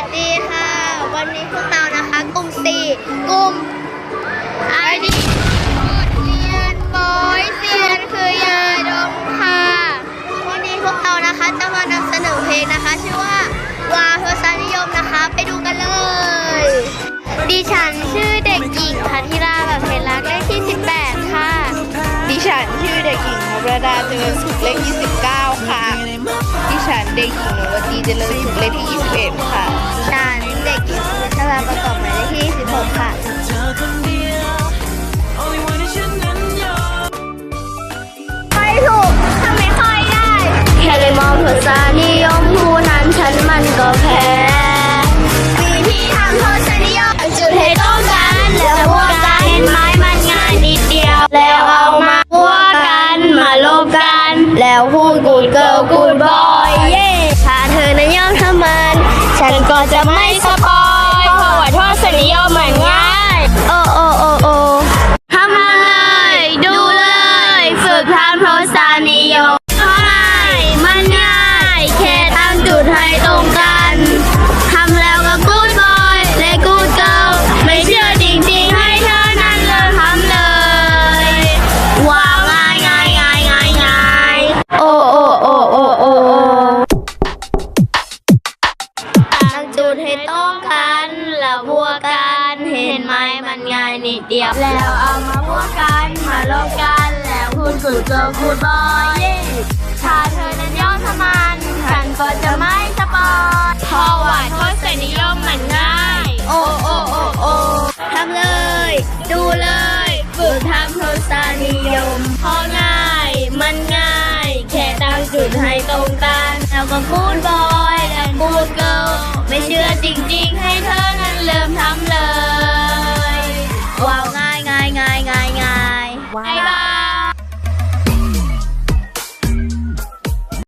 วัสดีค่ะ วันนี้พวกเรานะคะกลุ่มสี่กลุ่มไอดีเรียนบอยเซียนคือยาดมค่ะ วันนี้พวกเรานะคะจะมานำเสนอเพลงนะคะ ชื่อว่าวาทศนิยมนะคะ ไปดูกันเลย ดิฉันชื่อเด็กหญิงพัทธิราแบบเพลรักเลขที่ 18 ค่ะ ดิฉันชื่อเด็กหญิงนระดาเจริญสุขเลข29 ค่ะ ดิฉันเด็กหญิงนวตีเจริญสุขเลขที่ 21 ค่ะ วพูดกูดเกิลกูดบอย เย่ถ้าเธอนั้นยอมทำมัน ฉันก็จะไม่ส ตรงกันแล้วบวกกันเห็นไหมมันง่ายนิดเดียว แล้วเอามาบวกกันมาลบกันแล้วคูณกุดเกิลคูณบอยถ้าเธอนั้นย่อสมานฉันก็จะไม่สปอยเพราะว่าทศนิยมมันง่าย โอโอโอโอทำเลย ดูเลยฝึกทำทศนิยมพราะง่าย มันง่าย แค่ตั้งจุดให้ตรงกันแล้วก็คูณ ไม่เชื่อจริงๆให้